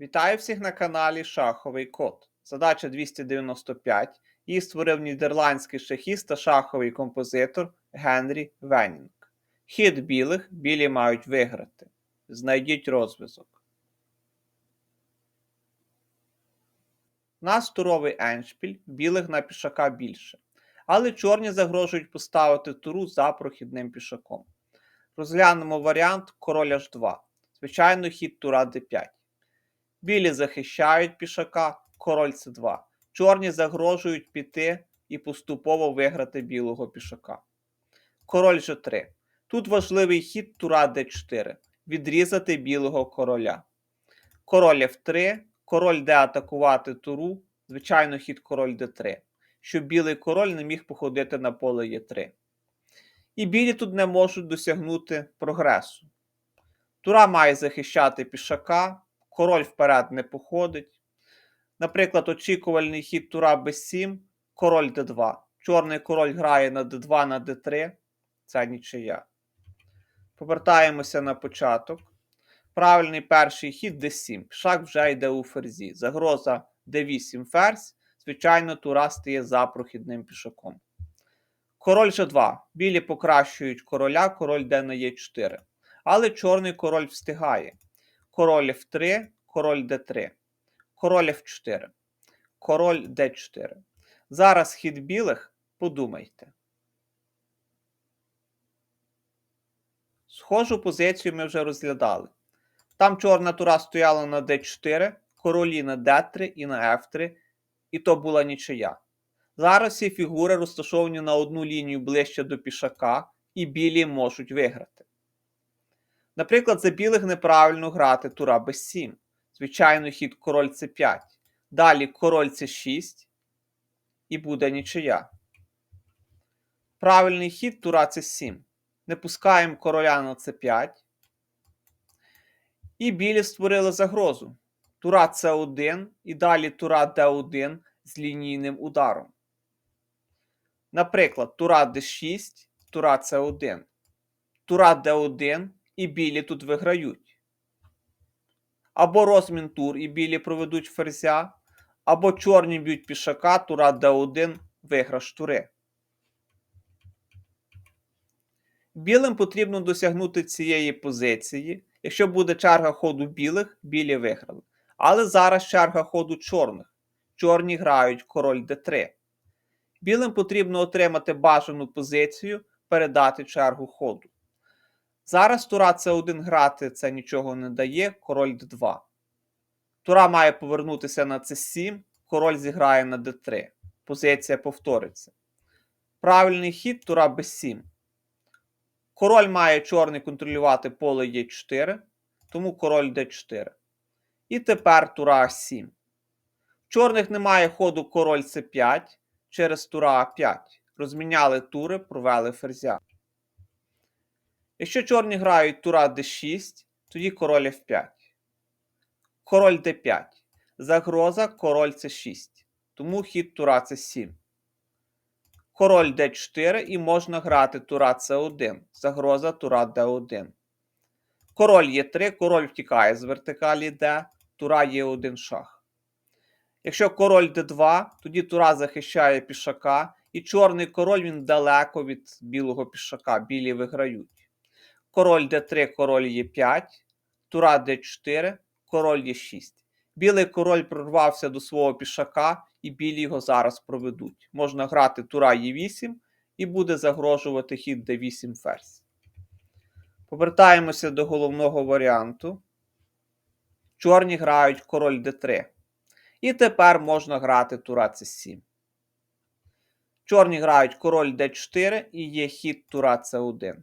Вітаю всіх на каналі Шаховий Код. Задача 295. Її створив нідерландський шахіст та шаховий композитор Генрі Венінг. Хід білих білі мають виграти. Знайдіть розв'язок. Нас туровий еншпіль, білих на пішака більше. Але чорні загрожують поставити туру за прохідним пішаком. Розглянемо варіант король H2. Звичайно, хід тура d5. Білі захищають пішака, король С2. Чорні загрожують піти і поступово виграти білого пішака. Король Ж3. Тут важливий хід тура d4. Відрізати білого короля. Король F3. Король де атакувати туру. Звичайно, хід король d3. Щоб білий король не міг походити на поле Е3. І білі тут не можуть досягнути прогресу. Тура має захищати пішака, король вперед не походить. Наприклад, очікувальний хід тура b7, король d2. Чорний король грає на d2 на d3. Це нічия. Повертаємося на початок. Правильний перший хід d7. Пішак вже йде у ферзі. Загроза d8 ферзь. Звичайно, тура стає за прохідним пішаком. Король G2. Білі покращують короля, король йде на Е4. Але чорний король встигає. Король F3, король d3, король F4, король d4. Зараз хід білих, подумайте. Схожу позицію ми вже розглядали. Там чорна тура стояла на d4, королі на d3 і на f3, і то була нічия. Зараз ці фігури розташовані на одну лінію ближче до пішака, і білі можуть виграти. Наприклад, за білих неправильно грати тура b7. Звичайно, хід король c5. Далі король c6 і буде нічия. Правильний хід тура c7. Не пускаємо короля на c5. І білі створили загрозу. Тура c1 і далі тура d1 з лінійним ударом. Наприклад, тура d6, тура c1. Тура d1 і білі тут виграють. Або розмін тур і білі проведуть ферзя, або чорні б'ють пішака, тура d1, виграш тури. Білим потрібно досягнути цієї позиції. Якщо буде черга ходу білих, білі виграли. Але зараз черга ходу чорних. Чорні грають король d3. Білим потрібно отримати бажану позицію, передати чергу ходу. Зараз тура С1 грати це нічого не дає, король d2. Тура має повернутися на С7, король зіграє на d3. Позиція повториться. Правильний хід тура b7. Король має чорний контролювати поле Е4, тому король d4. І тепер тура А7. Чорних немає ходу король С5 через тура А5. Розміняли тури, провели ферзя. Якщо чорні грають тура d6, тоді король f5. Король d5. Загроза король c6. Тому хід тура c7. Король d4 і можна грати тура c1. Загроза тура d1. Король Е3, король втікає з вертикалі d, тура Е1 шах. Якщо король d2, тоді тура захищає пішака, і чорний король він далеко від білого пішака. Білі виграють король d3, король Е5, тура d4, король Е6. Білий король прорвався до свого пішака, і білі його зараз проведуть. Можна грати тура Е8 і буде загрожувати хід d8 ферзь. Повертаємося до головного варіанту. Чорні грають король d3. І тепер можна грати тура c7. Чорні грають король d4 і є хід тура c1.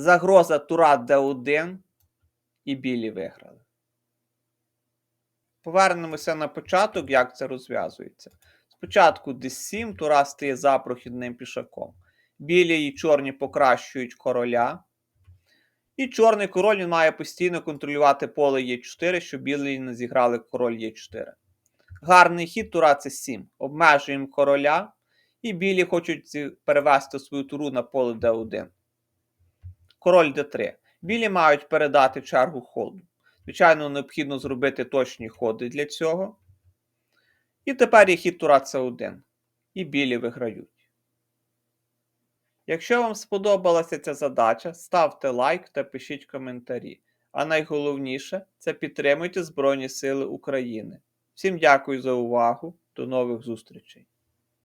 Загроза тура d1 і білі виграли. Повернемося на початок, як це розв'язується. Спочатку d7, тура стає за прохідним пішаком. Білі і чорні покращують короля. І чорний король він має постійно контролювати поле Е4, щоб білі не зіграли король Е4. Гарний хід тура c 7. Обмежуємо короля. І білі хочуть перевести свою туру на поле d1. Король d3. Білі мають передати чергу ходу. Звичайно, необхідно зробити точні ходи для цього. І тепер є хід тура С1. І білі виграють. Якщо вам сподобалася ця задача, ставте лайк та пишіть коментарі. А найголовніше це підтримуйте Збройні Сили України. Всім дякую за увагу. До нових зустрічей!